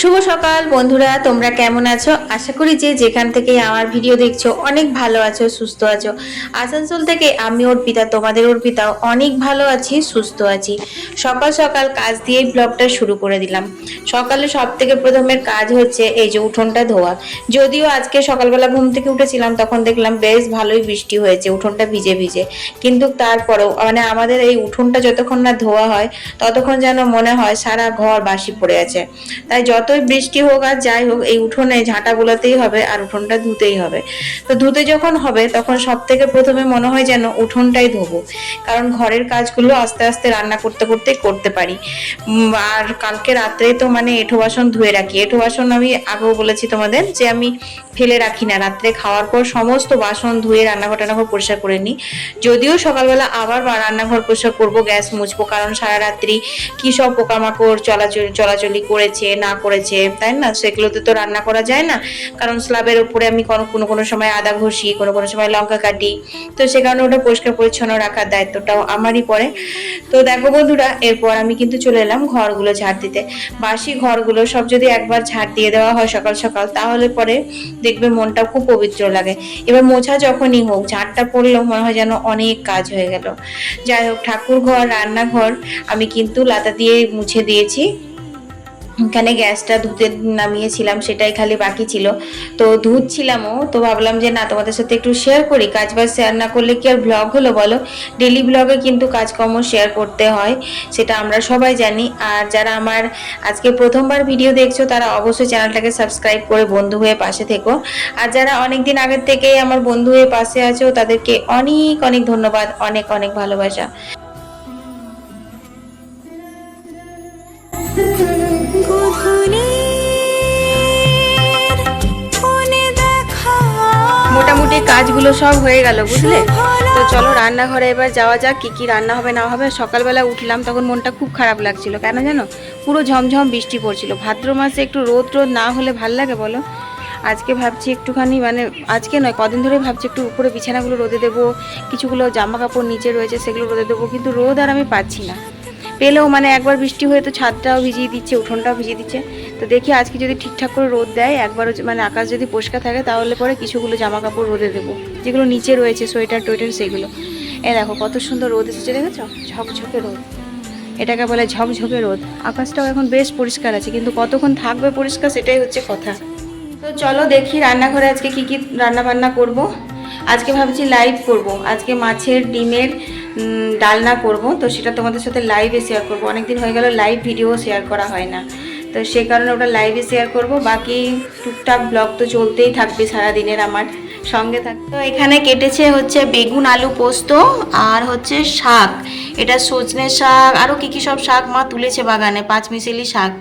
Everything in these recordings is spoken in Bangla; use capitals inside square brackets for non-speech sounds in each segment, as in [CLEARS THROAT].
সকাল, বন্ধুরা, তোমরা কেমন আছো? আশা করি যে যেখান থেকে আমার ভিডিও দেখছ, অনেক ভালো আছো, সুস্থ আছো। আসানসোল থেকে আমি অর্পিতা, তোমাদের অর্পিতা, অনেক ভালো আছি, সুস্থ আছি। সকাল সকাল কাজ দিয়েই ব্লগটা শুরু করে দিলাম। সকালে সব থেকে প্রথমের কাজ হচ্ছে এই যে উঠোনটা ধোয়া। যদিও আজকে সকালবেলা ঘুম থেকে উঠেছিলাম, তখন দেখলাম বেশ ভালোই বৃষ্টি হয়েছে, উঠোনটা ভিজে ভিজে। কিন্তু তারপরেও মানে আমাদের এই উঠোনটা যতক্ষণ না ধোয়া হয়, ততক্ষণ যেন মনে হয় সারা ঘর বাসি পড়ে আছে। তাই যতই বৃষ্টি হোক আর যাই হোক, এই উঠোনে ঝাঁটা বোলাতেই হবে আর উঠোনটা ধুতেই হবে। তো ধুতে যখন হবে, তখন সব থেকে প্রথমে মনে হয় যেন উঠোনটাই ধোবো। কারণ ঘরের কাজগুলো আস্তে আস্তে রান্না করতে করতে করতে পারি। আর কালকে রাত্রে তো মানে এঁঠো বাসন ধুয়ে রাখি। এঁঠো বাসন আমি আগেও বলেছি তোমাদের যে আমি ফেলে রাখি না। রাত্রে খাওয়ার পর সমস্ত বাসন ধুয়ে রান্নাঘর টান্নাঘর পরিষ্কার করে নিই। যদিও সকালবেলা আবার রান্নাঘর পরিষ্কার করব, গ্যাস মুছবো, কারণ সারা রাত্রি কি সব পোকামাকড়, চলাচল, চলাচলি করেছে, না করেছে তাই না? সেগুলোতে তো রান্না করা যায় না। কারণ স্ল্যাবের উপরে আমি কোনো কোনো সময় আদা ঘষি, কোনো কোনো সময় লঙ্কা কাটি। তো সে কারণে ওটা পরিষ্কার পরিচ্ছন্ন রাখার দায়িত্বটাও আমারই পড়ে। তো দেখো বন্ধুরা, এরপর আমি কিন্তু চলে এলাম ঘরগুলো ঝাড় দিতে। বাসি ঘরগুলো সব যদি একবার ঝাড় দিয়ে দেওয়া হয় সকাল সকাল, তাহলে পরে দেখবে মনটা খুব পবিত্র লাগে। এবার মোছা যখনই হোক, ঝাড়টা পড়লেও মনে হয় যেন অনেক কাজ হয়ে গেল। যাই হোক ঠাকুর ঘর রান্নাঘর আমি কিন্তু লাতা দিয়ে মুছে দিয়েছি। এখানে গ্যাসটা ধুতে নামিয়েছিলাম, সেটাই খালি বাকি ছিল। তো ধুচ্ছিলামও তো ভাবলাম যে না, তোমাদের সাথে একটু শেয়ার করি। কাজ বাজ শেয়ার না করলে কি আর ব্লগ হলো বলো? ডেলি ব্লগে কিন্তু কাজকর্ম শেয়ার করতে হয়, সেটা আমরা সবাই জানি। আর যারা আমার আজকে প্রথমবার ভিডিও দেখছ, তারা অবশ্যই চ্যানেলটাকে সাবস্ক্রাইব করে বন্ধু হয়ে পাশে থেকো। আর যারা অনেক দিন আগের থেকেই আমার বন্ধু হয়ে পাশে আছো, তাদেরকে অনেক অনেক ধন্যবাদ, অনেক অনেক ভালোবাসা। কাজগুলো সব হয়ে গেল, বুঝলে? তো চলো রান্নাঘরে এবার যাওয়া যাক, কি কি রান্না হবে, না হবে। সকালবেলা উঠলাম, তখন মনটা খুব খারাপ লাগছিল। কেন জানো? পুরো ঝমঝম বৃষ্টি পড়ছিল। ভাদ্র মাসে একটু রোদ রোদ না হলে ভালো লাগে বলো? আজকে ভাবছি একটুখানি মানে আজকে নয়, কদিন ধরে ভাবছি একটু উপরে বিছানাগুলো রোদে দেবো, কিছুগুলো জামা কাপড় নিচে রয়েছে, সেগুলো রোদে দেবো, কিন্তু রোদ আর আমি পাচ্ছি না। পেলেও মানে একবার বৃষ্টি হয়ে তো ছাদটাও ভিজিয়ে দিচ্ছে, উঠোনটাও ভিজিয়ে দিচ্ছে। তো দেখি আজকে যদি ঠিকঠাক করে রোদ দেয়, একবারও মানে আকাশ যদি পরিষ্কার থাকে, তাহলে পরে কিছুগুলো জামা কাপড় রোদে দেবো। যেগুলো নিচে রয়েছে, সোয়েটার টোয়েটার সেগুলো। এ দেখো, কত সুন্দর রোদ এসেছে, দেখেছ? ঝকঝকে রোদ। এটাকে বলে ঝকঝকে রোদ। আকাশটাও এখন বেশ পরিষ্কার আছে, কিন্তু কতক্ষণ থাকবে পরিষ্কার সেটাই হচ্ছে কথা। তো চলো দেখি রান্নাঘরে আজকে কি কি রান্না বান্না করব। আজকে ভাবছি লাইভ করব। আজকে মাছের, ডিমের ডালনা করব। তো সেটা তোমাদের সাথে লাইভে শেয়ার করব। অনেকদিন হয়ে গেল লাইভ ভিডিও শেয়ার করা হয় না। তো সেই কারণে ওটা লাইভে শেয়ার করব। বাকি টুকটাক ব্লগ তো চলতেই থাকবে সারা দিনের আমার সঙ্গে থাক। তো এখানে কেটেছে হচ্ছে বেগুন, আলু পোস্ত আর হচ্ছে শাক। এটা সজনে শাক। আরও কী কী সব শাক মা তুলেছে বাগানে? পাঁচ মিশেলি শাক।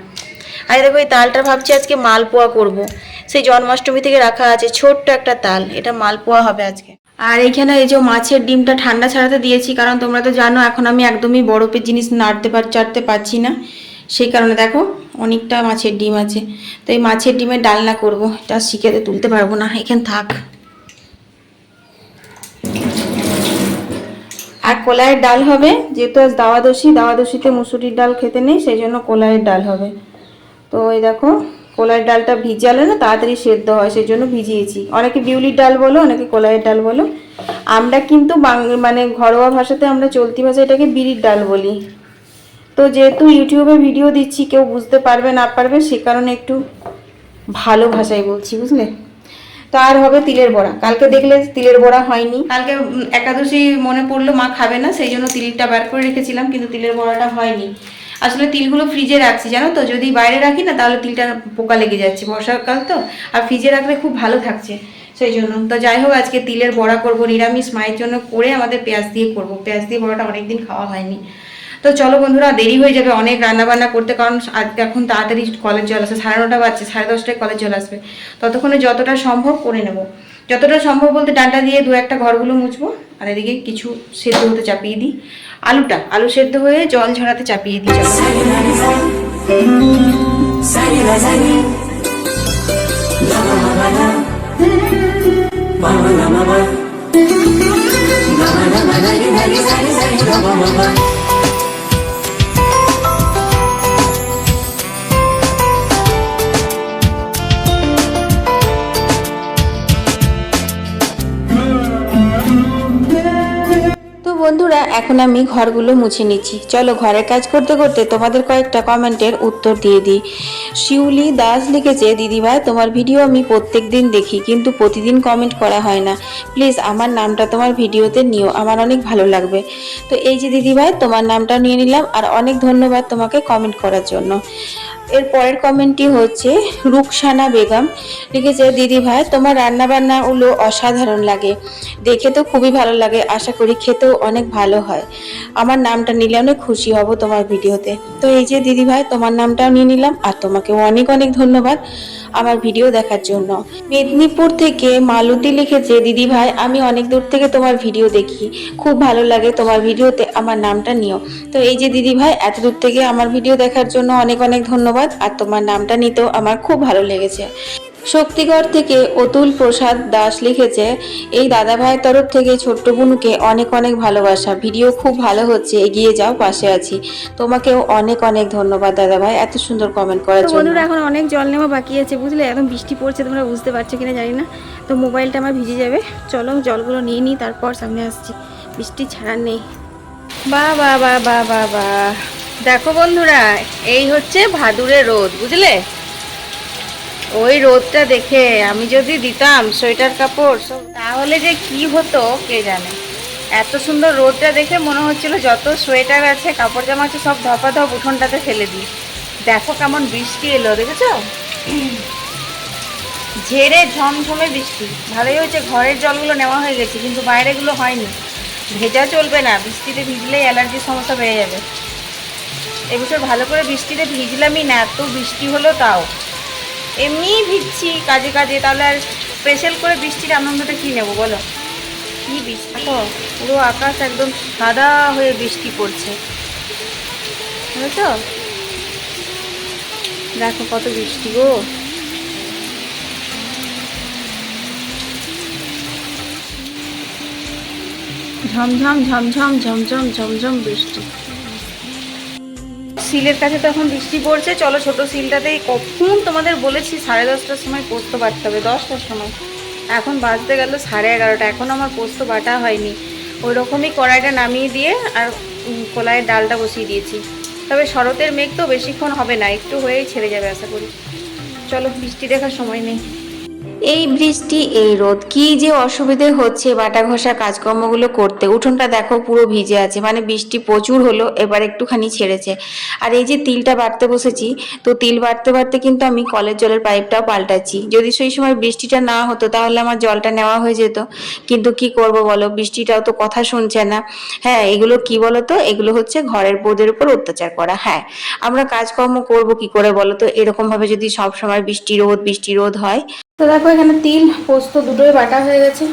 আর দেখো, এই তালটা ভাবছি আজকে মালপোয়া করব। সেই জন্মাষ্টমী থেকে রাখা আছে ছোট্ট একটা তাল। এটা মালপোয়া হবে আজকে। আর এইখানে এই যে মাছের ডিমটা ঠান্ডা ছাড়াতে দিয়েছি, কারণ তোমরা তো জানো এখন আমি একদমই বরফের জিনিস নাড়তে পার, চাড়তে পারছি না। সেই কারণে দেখো অনেকটা মাছের ডিম আছে। তো এই মাছের ডিমের ডালনা করব, এটা শিখেতে তুলতে পারব না, এখানে থাক। আর কলাইয়ের ডাল হবে, যেহেতু আজ দাওয়াদশী, দাওয়াদশীতে মুসুরির ডাল খেতে নেই, সেই জন্য কলাইয়ের ডাল হবে। তো এই দেখো কলাইয়ের ডালটা ভিজালে না তাড়াতাড়ি সেদ্ধ হয়, সেই জন্য ভিজিয়েছি। অনেকে বিউলির ডাল বলো, অনেকে কলাইয়ের ডাল বলো। আমরা কিন্তু মানে ঘরোয়া ভাষাতে আমরা চলতি ভাষায় এটাকে বিড়ির ডাল বলি। তো যেহেতু ইউটিউবে ভিডিও দিচ্ছি, কেউ বুঝতে পারবে, না পারবে, সে কারণে একটু ভালো ভাষায় বলছি, বুঝলে? তো আর হবে তিলের বড়া। কালকে দেখলে তিলের বড়া হয়নি। কালকে একাদশী মনে পড়ল, মা খাবে না, সেই জন্য তিলটা বার করে রেখেছিলাম, কিন্তু তিলের বড়াটা হয়নি। আসলে তিলগুলো ফ্রিজে রাখছি, জানো তো? যদি বাইরে রাখি না, তাহলে তিলটা পোকা লেগে যাচ্ছে বর্ষাকাল তো। আর ফ্রিজে রাখলে খুব ভালো থাকছে সেই জন্য। তো যাই হোক, আজকে তিলের বড়া করব, নিরামিষ মায়ের জন্য করে আমাদের পেঁয়াজ দিয়ে করব। পেঁয়াজ দিয়ে বড়াটা অনেকদিন খাওয়া হয়নি। তো চলো বন্ধুরা, দেরি হয়ে যাবে অনেক রান্না বান্না করতে, কারণ এখন তাড়াতাড়ি কলেজ জল আসে সাড়ে নটা বাজছে, সাড়ে দশটায় কলেজ জল আসবে। ততক্ষণে যতটা সম্ভব করে নেব। যতটা সম্ভব বলতে ডাঁটা দিয়ে দু একটা ঘরগুলো মুছবো। আর এদিকে কিছু সেদ্ধ হতে চাপিয়ে দিই। আলুটা, আলু সেদ্ধ হয়ে জল ঝরাতে চাপিয়ে দিই, চলো। এখন আমি ঘরগুলো মুছে নিচ্ছি। চলো ঘরের কাজ করতে করতে তোমাদের কয়েকটা কমেন্টের উত্তর দিয়ে দিই। শিউলি দাস লিখেছে, দিদিভাই, তোমার ভিডিও আমি প্রত্যেক দিন দেখি, কিন্তু প্রতিদিন কমেন্ট করা হয় না। প্লিজ আমার নামটা তোমার ভিডিওতে নিও, আমার অনেক ভালো লাগবে। তো এই যে দিদিভাই, তোমার নামটা নিয়ে নিলাম, আর অনেক ধন্যবাদ তোমাকে কমেন্ট করার জন্য। এর পরের কমেন্টটি হচ্ছে রুকসানা বেগম। লিখেছে, দিদি ভাই, তোমার রান্না বান্নাগুলো অসাধারণ লাগে। দেখে তো খুবই ভালো লাগে। আশা করি খেতেও অনেক ভালো হয়। আমার নামটা নিলে অনেক খুশি হব তোমার ভিডিওতে। তো এই যে, দিদি ভাই, তোমার নামটাও নিয়ে নিলাম আর তোমাকে অনেক অনেক ধন্যবাদ। আমার ভিডিও দেখার জন্য। মেদিনীপুর থেকে মালতী লিখেছে দিদি ভাই, আমি অনেক দূর থেকে তোমার ভিডিও দেখি। খুব ভালো লাগে তোমার ভিডিওতে আমার নামটা নিও। তো এই যে, দিদি ভাই, এত দূর থেকে আমার ভিডিও দেখার জন্য অনেক অনেক ধন্যবাদ। আর তোমার নামটা নিতেও আমার খুব ভালো লেগেছে। শক্তিগড় থেকে অতুল প্রসাদ দাস লিখেছে এই দাদা ভাইয়ের তরফ থেকে ছোট্ট বুনুকে অনেক অনেক ভালোবাসা। ভিডিও খুব ভালো হচ্ছে এগিয়ে যাও পাশে আছি। তোমাকেও অনেক অনেক ধন্যবাদ দাদা ভাই এত সুন্দর কমেন্ট করার জন্য। বন্ধুরা এখন অনেক জল নেওয়া বাকি আছে বুঝলে? এখন বৃষ্টি পড়ছে তোমরা বুঝতে পারছ কিনা জানি না। তো মোবাইলটা আমার ভিজে যাবে। চলো জলগুলো নিয়ে নিই তারপর সামনে আসছি। বৃষ্টি ছাড়ার নেই। বা বা বা বা বা বা। দেখো বন্ধুরা এই হচ্ছে ভাদুরে রোদ বুঝলে? ওই রোদটা দেখে আমি যদি দিতাম সোয়েটার কাপড় সব তাহলে যে কি হতো, কে জানে? এত সুন্দর রোদটা দেখে মনে হচ্ছিল যত সোয়েটার আছে, কাপড় জামা আছে, সব ধপা ধপ উঠোনটাতে ফেলে দিই। দেখো কেমন বৃষ্টি এলো, দেখেছ? ঝেড়ে ঝমঝমে বৃষ্টি। ভালোই হয়েছে, ঘরের জলগুলো নেওয়া হয়ে গেছে, কিন্তু বাইরেগুলো হয়নি। ভেজা চলবে না, বৃষ্টিতে ভিজলেই অ্যালার্জির সমস্যা বেড়ে যাবে। এবছর ভালো করে বৃষ্টিতে ভিজলামই না, এত বৃষ্টি হলো তাও। এমনিই ভিজছি কাজে কাজে তাহলে আর স্পেশাল করে বৃষ্টির আনন্দটা কী নেব বলো? কি বৃষ্টি? দেখো পুরো আকাশ একদম সাদা হয়ে বৃষ্টি পড়ছে। বুঝেছ? দেখো কত বৃষ্টি গো। ঝমঝম ঝমঝম ঝমঝম ঝমঝম বৃষ্টি। সিলের কাছে তো এখন বৃষ্টি পড়ছে। চলো ছোট সিলটাতেই কখন তোমাদের বলেছি, সাড়ে দশটার সময় পোস্ত বাটতে হবে, দশটার সময়। এখন বাজতে গেল সাড়ে এগারোটা, এখন আমার পোস্ত বাটা হয়নি। ওই রকমই কড়াইটা নামিয়ে দিয়ে আর কলাইয়ের ডালটা বসিয়ে দিয়েছি। তবে শরতের মেঘ তো বেশিক্ষণ হবে না, একটু হয়েই ছেড়ে যাবে আশা করি। চলো বৃষ্টি দেখার সময় নেই। এই বৃষ্টি, এই রোদ, কি যে অসুবিধে হচ্ছে বাটা ঘষা কাজকর্মগুলো করতে। উঠোনটা দেখো পুরো ভিজে আছে মানে বৃষ্টি প্রচুর হলো, এবার একটুখানি ছেড়েছে। আর এই যে তিলটা বাড়তে বসেছি, তো তিল বাড়তে বাড়তে কিন্তু আমি কলের জলের পাইপটাও পাল্টাচ্ছি। যদি সেই সময় বৃষ্টিটা না হতো, তাহলে আমার জলটা নেওয়া হয়ে যেত। কিন্তু কি করব বলো, বৃষ্টিটাও তো কথা শুনছে না। হ্যাঁ এগুলো কি বলো তো এগুলো হচ্ছে ঘরের বোধের উপর অত্যাচার করা হ্যাঁ। আমরা কাজকর্ম করব কি করে বলো তো এরকম ভাবে যদি সব সময় বৃষ্টি রোদ বৃষ্টি রোদ হয় তো দেখো, এখানে তিল পোস্ত, দুটোই বাটা হয়ে গেছে।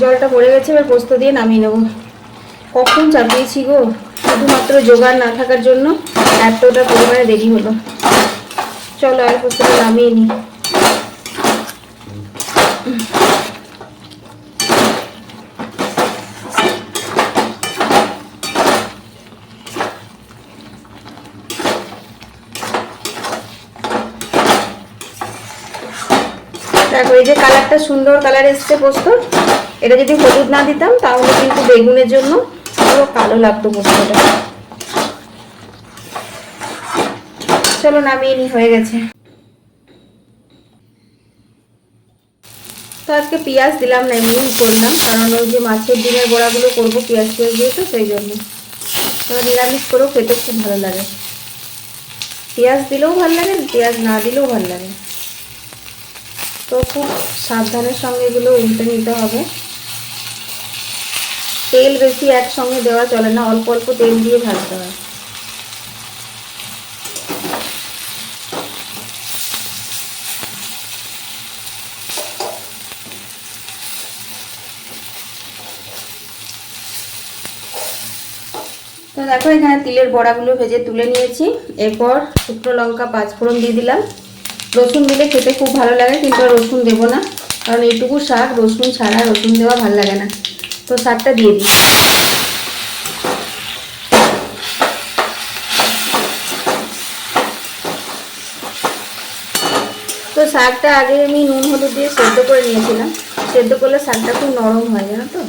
জলটা পড়ে গেছে, এবার পোস্ত দিয়ে নামিয়ে নেব। কখন চাপিয়েছি গো? শুধুমাত্র জোগাড় না থাকার জন্য এতটা পরিমাণে দেরি হলো। চলো আর পোস্তটা নামিয়ে নিই দেখো এই যে কালারটা সুন্দর কালার এসছে পোস্তর এটা যদি হলুদ না দিতাম তাহলে কিন্তু বেগুনের জন্য পুরো কালো লাগতো পোস্তটা। চলো নামিয়ে নি, হয়ে গেছে। তো আজকে পেঁয়াজ দিলাম না এমনি করলাম, কারণ ওই যে মাছের ডিমের বড়াগুলো করব, পেঁয়াজ পেঁয়াজ দিয়ে তো সেই জন্য। তো নিরামিষ করেও খেতে খুব ভালো লাগে। পেঁয়াজ দিলেও ভালো লাগে, পেঁয়াজ না দিলেও ভালো লাগে। তো খুব সাবধানের সঙ্গে এগুলো উল্টে নিতে হবে। তেল বেশি একসঙ্গে দেওয়া চলে না, অল্প অল্প তেল দিয়ে ভাজতে হয়। তো দেখো এখানে তিলের বড়াগুলো ভেজে তুলে নিয়েছি। এরপর শুকনো লঙ্কা পাঁচফোড়ন দিয়ে দিলাম। রসুন দিলে খেতে খুব ভালো লাগে, কিন্তু রসুন দেবো না। কারণ এইটুকু শাক, রসুন ছাড়া রসুন দেওয়া ভালো লাগে না। তো শাকটা দিয়ে দিই। তো শাকটা আগে আমি নুন, হলুদ দিয়ে সেদ্ধ করে নিয়েছিলাম। সেদ্ধ করলে শাকটা খুব নরম হয়, জানো তো?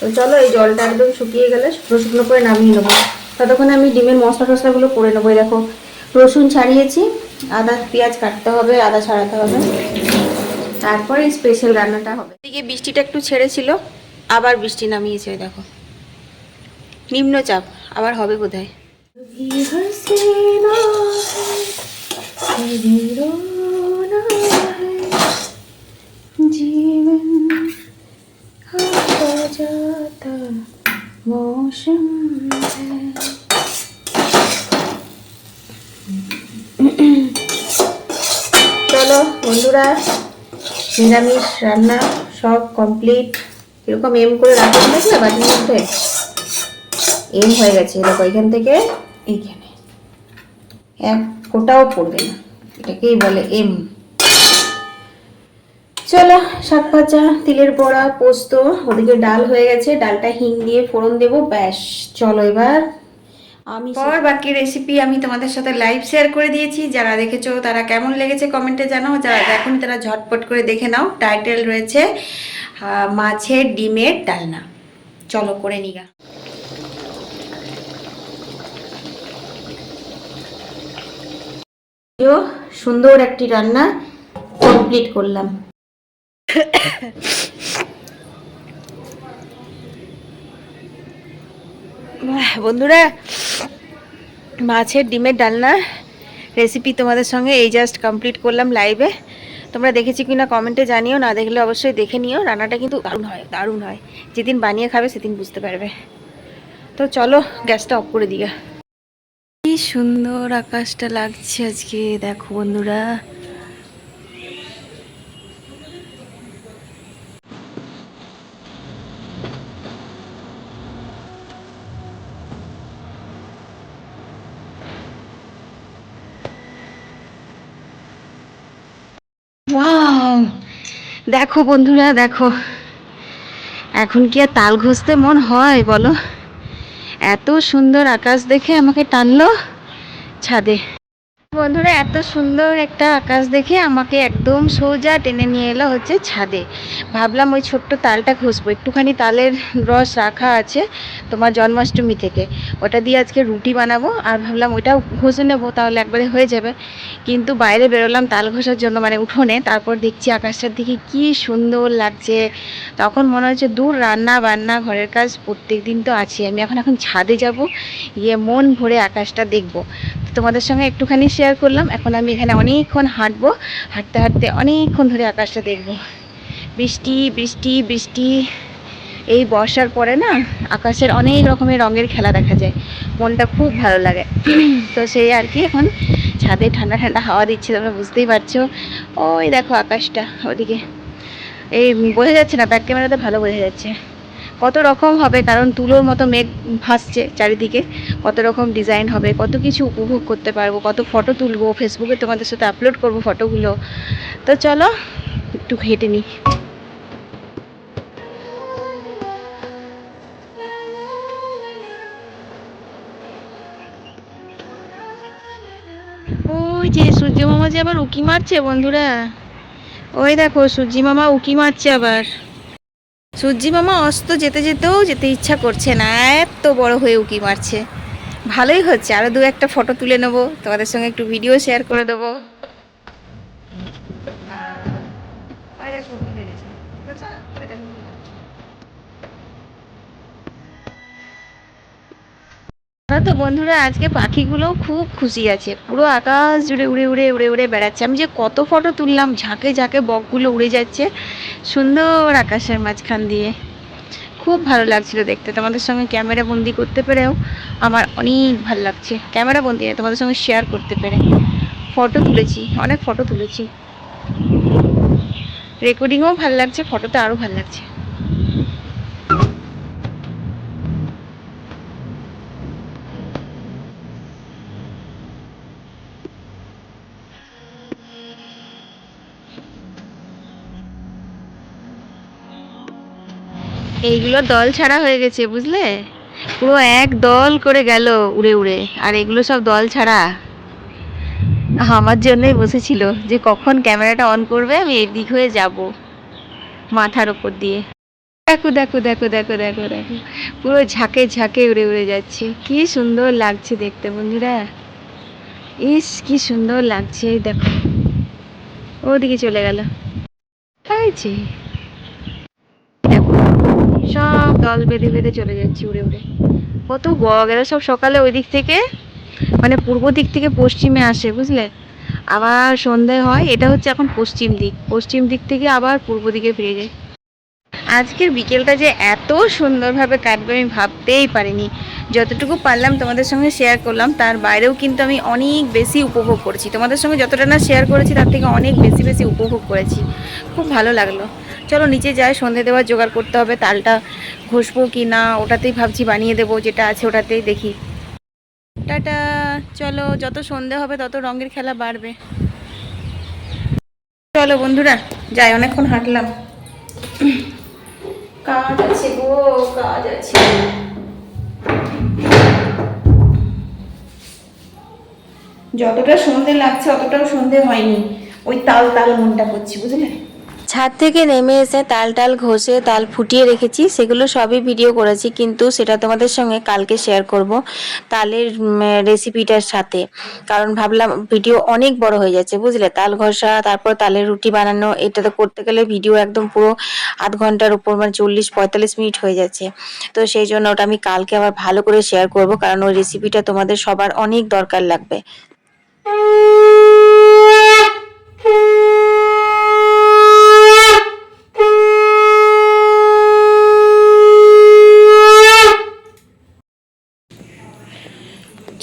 তো চলো এই জলটা একদম শুকিয়ে গেলে শুকনো শুকনো করে নামিয়ে নেব। ততক্ষণে আমি ডিমের মশলা টশলাগুলো করে নেব দেখো। রসুন ছাড়িয়েছি আদা, পেঁয়াজ কাটতে হবে, আদা ছাড়াতে হবে। তারপরে স্পেশাল রান্নাটা হবে। এদিকে বৃষ্টিটা একটু ছেড়েছিল, আবার বৃষ্টি নামিয়েছে, দেখো। নিম্নচাপ, আবার হবে বোধ হয় মৌসুম। চলো বন্ধুরা, নিরামিষ রান্না সব কমপ্লিট এরকম এম করে রাখা দেখলে বাটির মধ্যে এম হয়ে গেছে। এরকম এখান থেকে এইখানে। এক ফোটাও পড়বে না, এটাকেই বলে এম। চলো, শাক ভাজা, তিলের বড়া, পোস্ত, ওদিকে ডাল হয়ে গেছে। ডালটা হিং দিয়ে ফোড়ন দেবো, ব্যাস। চলো এবার আমি পর বাকি রেসিপি আমি তোমাদের সাথে লাইভ শেয়ার করে দিয়েছি। যারা দেখেছ তারা কেমন লেগেছে কমেন্টে জানাও। যারা দেখুন তারা ঝটপট করে দেখে নাও। টাইটেল রয়েছে মাছের ডিমের ডালনা। চলো করে নিগা সুন্দর একটি রান্না কমপ্লিট করলাম। [COUGHS] বন্ধুরা, মাছের ডিমের ডালনা রেসিপি তোমাদের সঙ্গে এই জাস্ট কমপ্লিট করলাম লাইভে তোমরা দেখেছি কি না কমেন্টে জানিও, না দেখলে অবশ্যই দেখে নিও। রান্নাটা কিন্তু দারুণ হয় দারুণ হয়। যেদিন বানিয়ে খাবে সেদিন বুঝতে পারবে। তো চলো, গ্যাসটা অফ করে দিগা কি সুন্দর আকাশটা লাগছে আজকে, দেখো বন্ধুরা। দেখো বন্ধুরা, দেখো। এখন কি আর তাল ঘষতে মন হয়, বলো? এত সুন্দর আকাশ দেখে আমাকে টানলো। ছাদে। বন্ধুরা, এত সুন্দর একটা আকাশ দেখে আমাকে একদম সোজা টেনে নিয়ে এলো হচ্ছে ছাদে। ভাবলাম ওই ছোট্ট তালটা ঘষবো। একটুখানি তালের রস রাখা আছে তোমার জন্মাষ্টমী থেকে। ওটা দিয়ে আজকে রুটি বানাবো। আর ভাবলাম ওইটাও ঘষে নেব, তাহলে একবারে হয়ে যাবে। কিন্তু বাইরে বেরোলাম তাল ঘষার জন্য মানে উঠোনে। তারপর দেখছি আকাশটার দিকে কি সুন্দর লাগছে। তখন মনে হচ্ছে দূর রান্না বান্না, ঘরের কাজ প্রত্যেক দিন তো আছে আমি এখন এখন ছাদে যাব, গিয়ে মন ভরে আকাশটা দেখব। তোমাদের সঙ্গে একটুখানি শেয়ার করলাম। এখন আমি এখানে অনেকক্ষণ হাঁটবো। হাঁটতে হাঁটতে অনেকক্ষণ ধরে আকাশটা দেখব। বৃষ্টি বৃষ্টি বৃষ্টি। এই বর্ষার পরে না আকাশের অনেক রকমের রঙের খেলা দেখা যায়। মনটা খুব ভালো লাগে। [CLEARS THROAT] তো সেই আর কি এখন ছাদে ঠান্ডা ঠান্ডা হাওয়া দিচ্ছে, তোমরা বুঝতেই পারছ। ওই দেখো আকাশটা ওদিকে। এই বোঝা যাচ্ছে না, ব্যাক ক্যামেরাতে ভালো বোঝা যাচ্ছে। কত রকম হবে, কারণ তুলোর মতো মেঘ ভাসছে চারিদিকে, কত রকম ডিজাইন হবে, কত কিছু উপভোগ করতে পারব, কত ফটো তুলবো ফেসবুকে তোমাদের সাথে আপলোড করব ফটোগুলো তো চলো, একটু হেঁটে নিই। ওই যে সূর্য মামা যে আবার উকি মারছে বন্ধুরা। ওই দেখো সূর্যি মামা উকি মারছে আবার। সূর্যি মামা অস্ত যেতে যেতেও যেতে ইচ্ছা করছে না, এত বড় হয়ে উকি মারছে। ভালোই হচ্ছে আরও দু একটা ফটো তুলে নেব, তোমাদের সঙ্গে একটু ভিডিও শেয়ার করে দেবো জানো তো বন্ধুরা, আজকে পাখিগুলোও খুব খুশি আছে। পুরো আকাশ জুড়ে উড়ে উড়ে উড়ে উড়ে বেড়াচ্ছে। আমি যে কত ফটো তুললাম, ঝাঁকে ঝাঁকে বকগুলো উড়ে যাচ্ছে সুন্দর আকাশের মাঝখান দিয়ে। খুব ভালো লাগছিল দেখতে। তোমাদের সঙ্গে ক্যামেরা বন্দি করতে পেরেও আমার অনেক ভালো লাগছে। ক্যামেরা বন্দি তোমাদের সঙ্গে শেয়ার করতে পেরে। ফটো তুলেছি, অনেক ফটো তুলেছি। রেকর্ডিংও ভালো লাগছে ফটোতে আরও ভালো লাগছে। এইগুলো দল ছাড়া হয়ে গেছে, বুঝলে? পুরো এক দল করে গেল উড়ে উড়ে, আর এগুলো সব দল ছাড়া। আমার জন্যই বসেছিল যে কখন ক্যামেরাটা অন করবে, আমি এদিক হয়ে যাব মাথার ওপর দিয়ে। দেখো দেখো দেখো দেখো দেখো দেখো। পুরো ঝাঁকে ঝাঁকে উড়ে উড়ে যাচ্ছে। কি সুন্দর লাগছে দেখতে বন্ধুরা। ইস, কি সুন্দর লাগছে দেখো। ওদিকে চলে গেল। দেখো সব দল বেঁধে বেঁধে চলে যাচ্ছে উড়ে উড়ে। কত বক এরা সব সকালে ওই দিক থেকে মানে পূর্ব দিক থেকে পশ্চিমে আসে, বুঝলে? আবার সন্ধে হয়, এটা হচ্ছে এখন পশ্চিম দিক। পশ্চিম দিক থেকে আবার পূর্ব দিকে ফিরে যায়। আজকের বিকেলটা যে এত সুন্দরভাবে কাটবে আমি ভাবতেই পারিনি। যতটুকু পারলাম তোমাদের সঙ্গে শেয়ার করলাম, তার বাইরেও কিন্তু আমি অনেক বেশি উপভোগ করেছি। তোমাদের সঙ্গে যতটা না শেয়ার করেছি, তার থেকে অনেক বেশি বেশি উপভোগ করেছি। খুব ভালো লাগল। চলো নিচে যাই, সন্ধে দেওয়ার জোগাড় করতে হবে, তালটা ঘষবো কি না, ওটাতেই ভাবছি বানিয়ে দেবো, যেটা আছে ওটাতেই দেখি। টাটা, চলো যত সন্ধে হবে তত রঙের খেলা বাড়বে। চলো বন্ধুরা, যাই, অনেকক্ষণ হাঁটলাম। কাজ আছে গো, কাজ আছে। যতটা সন্ধে লাগছে, অতটাও সন্ধে হয়নি। ওই তাল তাল মনটা করছি, বুঝলে? ছাদ থেকে নেমে এসে তাল টাল ঘষে তাল ফুটিয়ে রেখেছি, সেগুলো সবই ভিডিও করেছি, কিন্তু সেটা তোমাদের সঙ্গে কালকে শেয়ার করব তালের রেসিপিটার সাথে। কারণ ভাবলাম ভিডিও অনেক বড় হয়ে যাচ্ছে, বুঝলে? তাল ঘষা, তারপর তালের রুটি বানানো, এটা তো করতে গেলে ভিডিও একদম পুরো আধ ঘণ্টার উপর মানে চল্লিশ, পঁয়তাল্লিশ মিনিট হয়ে যাচ্ছে। তো সেই জন্য ওটা আমি কালকে আবার ভালো করে শেয়ার করব, কারণ ওই রেসিপিটা তোমাদের সবার অনেক দরকার লাগবে।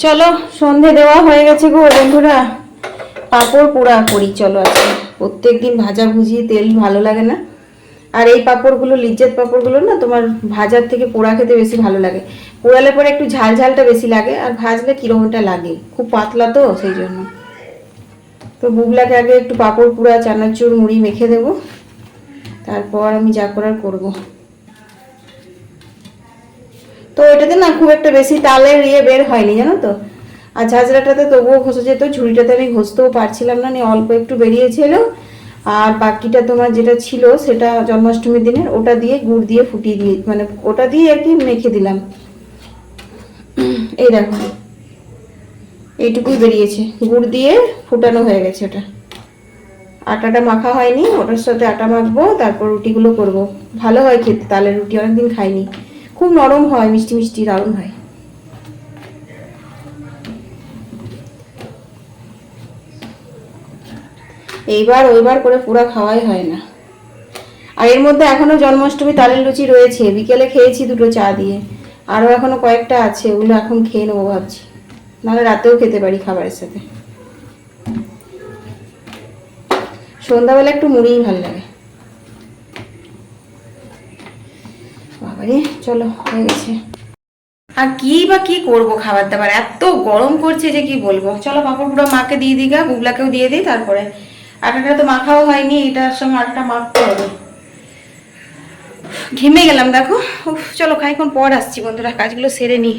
চলো, সন্ধে দেওয়া হয়ে গেছে গো বন্ধুরা। পাঁপড় পোড়া করি, চলো আজকে। প্রত্যেক দিন ভাজা ভুজি, তেল ভালো লাগে না? আর এই পাঁপড়গুলো লিজ্জত পাঁপড়গুলো না, তোমার ভাজার থেকে পোড়া খেতে বেশি ভালো লাগে। পোড়ালে পরে একটু ঝাল ঝালটা বেশি লাগে, আর ভাজলে কিরকমটা লাগে? খুব পাতলা তো, সেই জন্য। তো বুগলাকে আগে একটু পাঁপড় পোড়া, চানাচুর, মুড়ি মেখে দেবো। তারপর আমি যা করার করব। তো এটাতে না খুব একটা বেশি তালের ইয়ে বের হয়নি, জানো তো? আর ঝাঁঝরাটাতে তবুও ঘষে যেত, ঝুড়িটাতে আমি ঘষতেও পারছিলাম না, নিয়ে অল্প একটু বেরিয়েছিল। আর বাকিটা তোমার যেটা ছিল সেটা জন্মাষ্টমীর দিনের, ওটা দিয়ে গুড় দিয়ে ফুটিয়ে দিয়ে মানে ওটা দিয়ে আর কি মেখে দিলাম। এই দেখো, এইটুকুই বেরিয়েছে, গুড় দিয়ে ফুটানো হয়ে গেছে ওটা। আটাটা মাখা হয়নি, ওটার সাথে আটা মাখবো, তারপর রুটিগুলো করব। ভালো হয় খেতে তালের রুটি অনেকদিন খাইনি। খুব নরম হয়, মিষ্টি মিষ্টি, দারুণ হয়। এইবার, ওইবার করে পুরা খাওয়াই হয় না। আর এর মধ্যে এখনও জন্মাষ্টমী তালের লুচি রয়েছে। বিকেলে খেয়েছি দুটো চা দিয়ে। আরও এখনও কয়েকটা আছে, ওগুলো এখন খেয়ে নেব ভাবছি। নাহলে রাতেও খেতে পারি খাবারের সাথে। সন্ধ্যাবেলা একটু মুড়িই ভালো লাগে। বাবারে চলো, হয়ে গেছে। আর কি বা কি করব খাবার দাবার? এত গরম করছে যে কি বলব? চলো পাপড় পুরো মাকে দিয়ে দিই, গা বুবলাকেও দিয়ে দিই, তারপরে আটাটা তো মাখাও হয়নি, এটার সঙ্গে আটাটা মাখতে হবে। ঘেমে গেলাম, দেখো। উফ, চলো কোন পর আসছি বন্ধুরা, কাজগুলো সেরে নিই